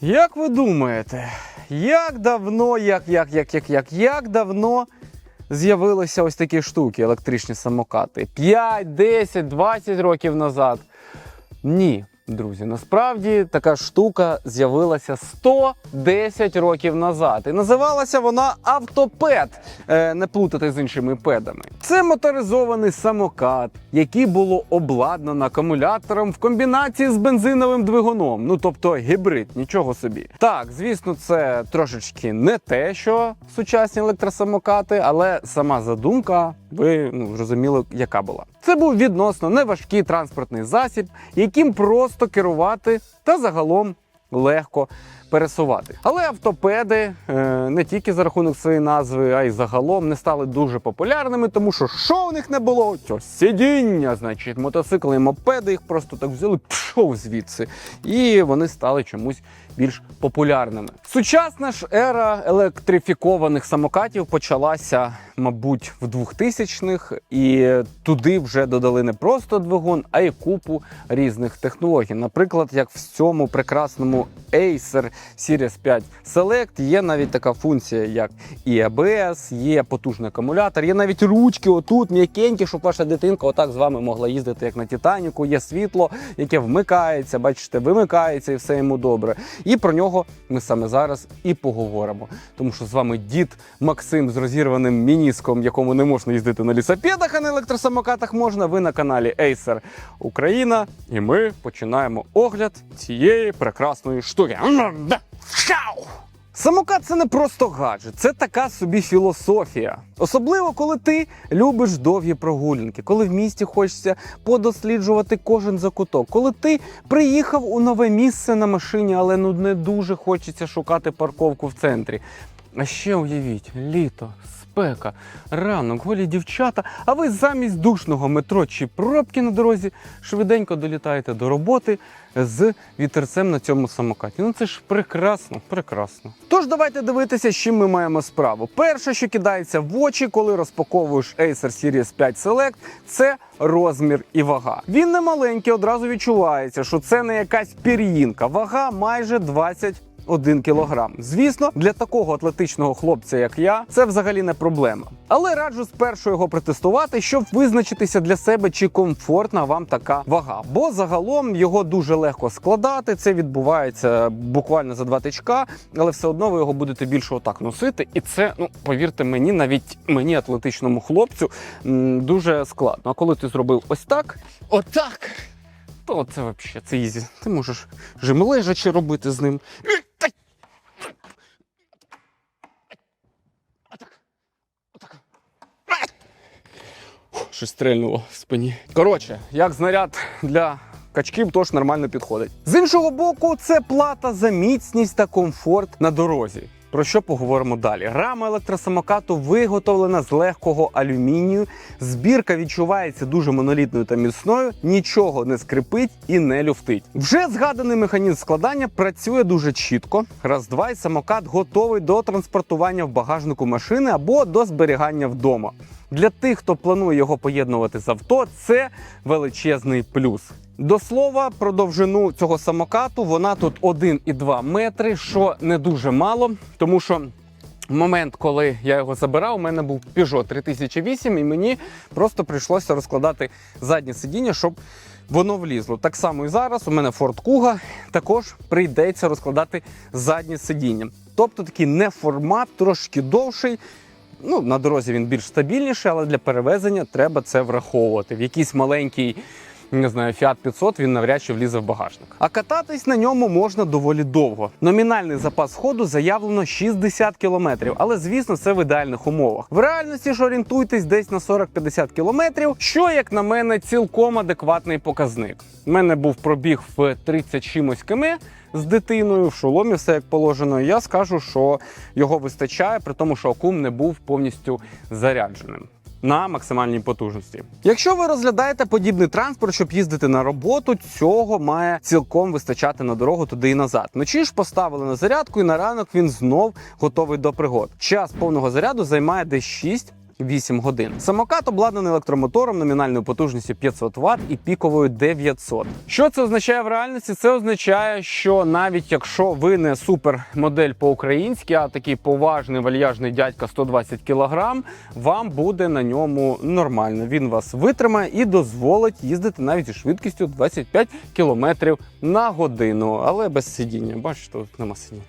Як ви думаєте, як давно, як, як, як, як, як, як давно з'явилися ось такі штуки, електричні самокати? 5, 10, 20 років назад? Ні, друзі, насправді така штука з'явилася 110 років назад. І називалася вона автопед, е, не плутати з іншими педами. Це моторизований самокат, який було обладнано акумулятором в комбінації з бензиновим двигуном. Ну тобто гібрид, нічого собі. Так, звісно, це трошечки не те, що сучасні електросамокати, але сама задумка, ви ну, зрозуміли, яка була. Це був відносно неважкий транспортний засіб, яким просто керувати та загалом легко пересувати. Але автопеди е, не тільки за рахунок своєї назви, а й загалом не стали дуже популярними, тому що що в них не було? Цього сидіння, значить, мотоцикли і мопеди їх просто так взяли, пішов звідси, і вони стали чомусь більш популярними. Сучасна ж ера електрифікованих самокатів почалася, мабуть, в 2000-х, і туди вже додали не просто двигун, а й купу різних технологій. Наприклад, як в цьому прекрасному Acer Series 5 Select є навіть така функція, як і ABS, є потужний акумулятор, є навіть ручки отут м'якенькі, щоб ваша дитинка отак з вами могла їздити, як на Титаніку. Є світло, яке вмикається, бачите, вимикається і все йому добре. І про нього ми саме зараз і поговоримо. Тому що з вами дід Максим з розірваним мініском, якому не можна їздити на лісопедах, а на електросамокатах можна. Ви на каналі Acer Україна. І ми починаємо огляд цієї прекрасної штуки. Самокат це не просто гаджет, це така собі філософія. Особливо, коли ти любиш довгі прогулянки, коли в місті хочеться подосліджувати кожен закуток, коли ти приїхав у нове місце на машині, але ну не дуже хочеться шукати парковку в центрі. А ще уявіть, літо, спека, ранок, голі дівчата, а ви замість душного метро чи пробки на дорозі швиденько долітаєте до роботи з вітерцем на цьому самокаті. Ну це ж прекрасно, прекрасно. Тож давайте дивитися, з чим ми маємо справу. Перше, що кидається в очі, коли розпаковуєш Acer Series 5 Select, це розмір і вага. Він не маленький, одразу відчувається, що це не якась пір'їнка. Вага майже 20 1 кілограм. Звісно, для такого атлетичного хлопця, як я, це взагалі не проблема. Але раджу спершу його протестувати, щоб визначитися для себе, чи комфортна вам така вага. Бо загалом його дуже легко складати. Це відбувається буквально за два тичка, але все одно ви його будете більше отак носити. І це, ну повірте мені, навіть мені, атлетичному хлопцю, дуже складно. А коли ти зробив ось так, отак. То це взагалі це ізі. Ти можеш жим лежачи робити з ним. Щось стрельнуло в спині. Коротше, як знаряд для качків, тож нормально підходить. З іншого боку, це плата за міцність та комфорт на дорозі. Про що поговоримо далі? Рама електросамокату виготовлена з легкого алюмінію. Збірка відчувається дуже монолітною та міцною, нічого не скрипить і не люфтить. Вже згаданий механізм складання працює дуже чітко. Раз два і самокат готовий до транспортування в багажнику машини або до зберігання вдома. Для тих, хто планує його поєднувати з авто, це величезний плюс. До слова, про довжину цього самокату вона тут 1,2 метри, що не дуже мало, тому що. Момент, коли я його забирав, у мене був Peugeot 3008, і мені просто прийшлося розкладати заднє сидіння, щоб воно влізло. Так само і зараз у мене Ford Kuga також прийдеться розкладати заднє сидіння. Тобто такий не формат, трошки довший. Ну, на дорозі він більш стабільніший, але для перевезення треба це враховувати. В якийсь маленький, не знаю, Fiat 500 він навряд чи влізе в багажник. А кататись на ньому можна доволі довго. Номінальний запас ходу заявлено 60 км, але звісно, це в ідеальних умовах. В реальності ж орієнтуйтесь десь на 40-50 км, що, як на мене, цілком адекватний показник. У мене був пробіг в 30 чимось км з дитиною в шоломі, все як положено. Я скажу, що його вистачає, при тому, що акум не був повністю зарядженим. На максимальній потужності. Якщо ви розглядаєте подібний транспорт, щоб їздити на роботу, цього має цілком вистачати на дорогу туди і назад. Вночі ж поставили на зарядку, і на ранок він знов готовий до пригод. Час повного заряду займає десь 6 8 годин. Самокат обладнаний електромотором номінальною потужністю 500 Вт і піковою 900. Що це означає в реальності? Це означає, що навіть якщо ви не супермодель по-українськи, а такий поважний вальяжний дядька 120 кг, вам буде на ньому нормально. Він вас витримає і дозволить їздити навіть зі швидкістю 25 км на годину, але без сидіння. Бачите, тут нема сидіння.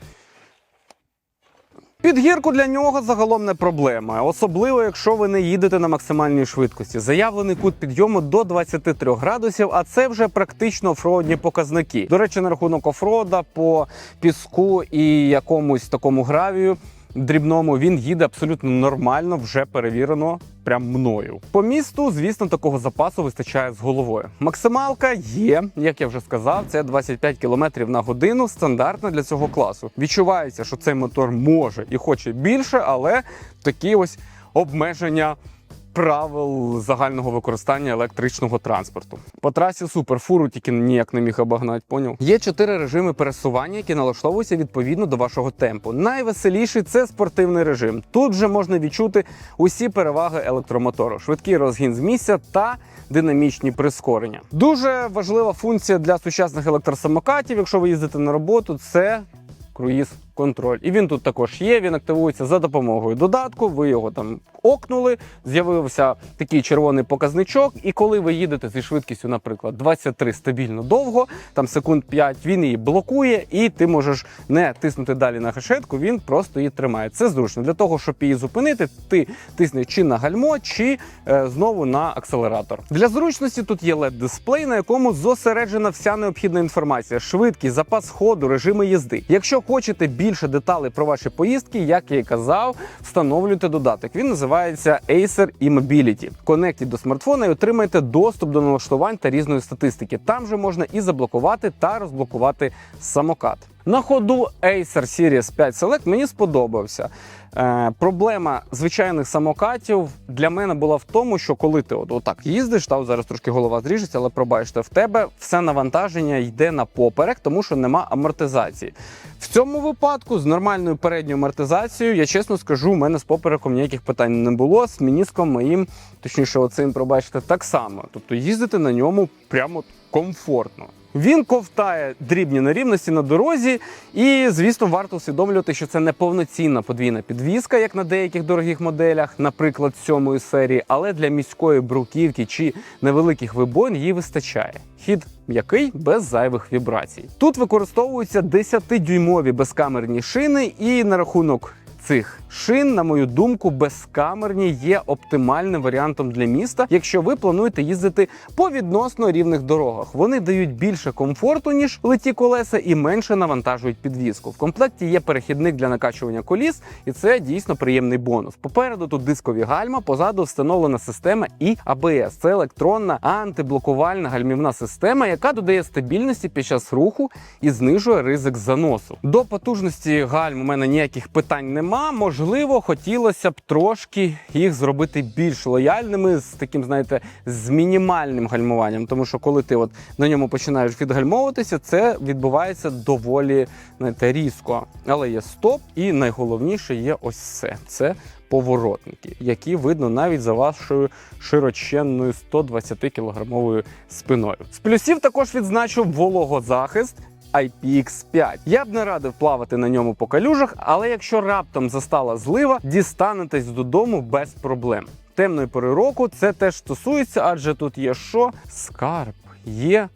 Під гірку для нього загалом не проблема, особливо якщо ви не їдете на максимальній швидкості. Заявлений кут підйому до 23 градусів, а це вже практично офроудні показники. До речі, на рахунок офрода по піску і якомусь такому гравію. Дрібному він їде абсолютно нормально, вже перевірено прям мною. По місту, звісно, такого запасу вистачає з головою. Максималка є, як я вже сказав, це 25 км на годину, стандартна для цього класу. Відчувається, що цей мотор може і хоче більше, але такі ось обмеження. Правил загального використання електричного транспорту по трасі супер фуру тільки ніяк не міг обогнати. Поняв? Є чотири режими пересування, які налаштовуються відповідно до вашого темпу. Найвеселіший це спортивний режим. Тут вже можна відчути усі переваги електромотору, швидкий розгін з місця та динамічні прискорення. Дуже важлива функція для сучасних електросамокатів, якщо ви їздите на роботу, це круїз контроль. І він тут також є. Він активується за допомогою додатку. Ви його там окнули, з'явився такий червоний показничок. І коли ви їдете зі швидкістю, наприклад, 23 стабільно довго, там секунд 5, він її блокує, і ти можеш не тиснути далі на гашетку, він просто її тримає. Це зручно. Для того, щоб її зупинити, ти тиснеш чи на гальмо, чи е, знову на акселератор. Для зручності тут є led дисплей на якому зосереджена вся необхідна інформація: швидкість, запас ходу, режими їзди. Якщо хочете більше деталей про ваші поїздки, як я і казав, встановлюйте додаток. Він називається Acer e-Mobility. Конектіть до смартфона і отримайте доступ до налаштувань та різної статистики. Там же можна і заблокувати та розблокувати самокат. На ходу Acer Series 5 Select мені сподобався. Е, проблема звичайних самокатів для мене була в тому, що коли ти от, отак їздиш, та зараз трошки голова зріжеться, але пробачте, в тебе все навантаження йде на поперек, тому що нема амортизації. В цьому випадку з нормальною передньою амортизацією, я чесно скажу, у мене з попереком ніяких питань не було. З мініском моїм, точніше, оцим, пробачте, так само. Тобто їздити на ньому прямо комфортно. Він ковтає дрібні нерівності на дорозі, і звісно, варто усвідомлювати, що це не повноцінна подвійна підвізка, як на деяких дорогих моделях, наприклад, сьомої серії, але для міської бруківки чи невеликих вибоїн її вистачає. Хід м'який без зайвих вібрацій. Тут використовуються 10-дюймові безкамерні шини, і на рахунок цих шин, на мою думку, безкамерні є оптимальним варіантом для міста, якщо ви плануєте їздити по відносно рівних дорогах. Вони дають більше комфорту, ніж литі колеса, і менше навантажують підвізку. В комплекті є перехідник для накачування коліс, і це дійсно приємний бонус. Попереду тут дискові гальма, позаду встановлена система і ABS. Це електронна антиблокувальна гальмівна система, яка додає стабільності під час руху і знижує ризик заносу. До потужності гальм у мене ніяких питань нема. Можливо, хотілося б трошки їх зробити більш лояльними з таким, знаєте, з мінімальним гальмуванням. Тому що коли ти от на ньому починаєш відгальмовуватися, це відбувається доволі знаєте, різко. Але є стоп, і найголовніше є ось це. Це поворотники, які видно навіть за вашою широченною 120 кілограмовою спиною. З плюсів також відзначу вологозахист. IPX5. Я б не радив плавати на ньому по калюжах, але якщо раптом застала злива, дістанетесь додому без проблем. Темної пори року це теж стосується, адже тут є що? Скарб, є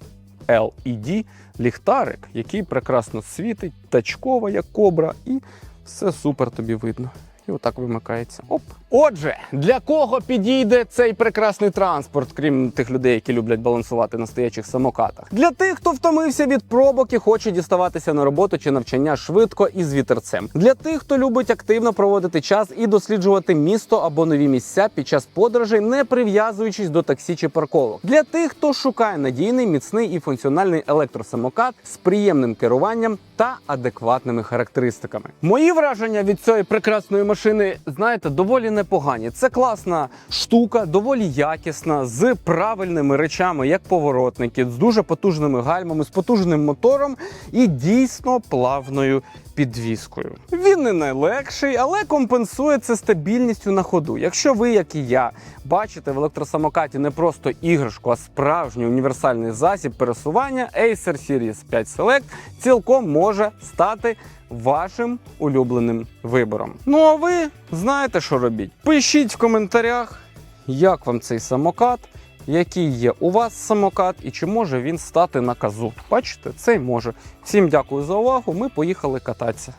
LED ліхтарик, який прекрасно світить, тачкова, як кобра, і все супер тобі видно. І отак вимикається. Оп. Отже, для кого підійде цей прекрасний транспорт, крім тих людей, які люблять балансувати на стоячих самокатах? Для тих, хто втомився від пробок і хоче діставатися на роботу чи навчання швидко і з вітерцем. Для тих, хто любить активно проводити час і досліджувати місто або нові місця під час подорожей, не прив'язуючись до таксі чи парковок. Для тих, хто шукає надійний, міцний і функціональний електросамокат з приємним керуванням та адекватними характеристиками. Мої враження від цієї прекрасної машини, знаєте, доволі непогані. Це класна штука, доволі якісна, з правильними речами, як поворотники, з дуже потужними гальмами, з потужним мотором і дійсно плавною підвіскою. Він не найлегший, але компенсує це стабільністю на ходу. Якщо ви, як і я, бачите в електросамокаті не просто іграшку, а справжній універсальний засіб пересування, Acer Series 5 Select цілком може стати вашим улюбленим вибором. Ну а ви знаєте, що робіть? Пишіть в коментарях, як вам цей самокат, який є у вас самокат і чи може він стати на казу. Бачите, цей може. Всім дякую за увагу. Ми поїхали кататися.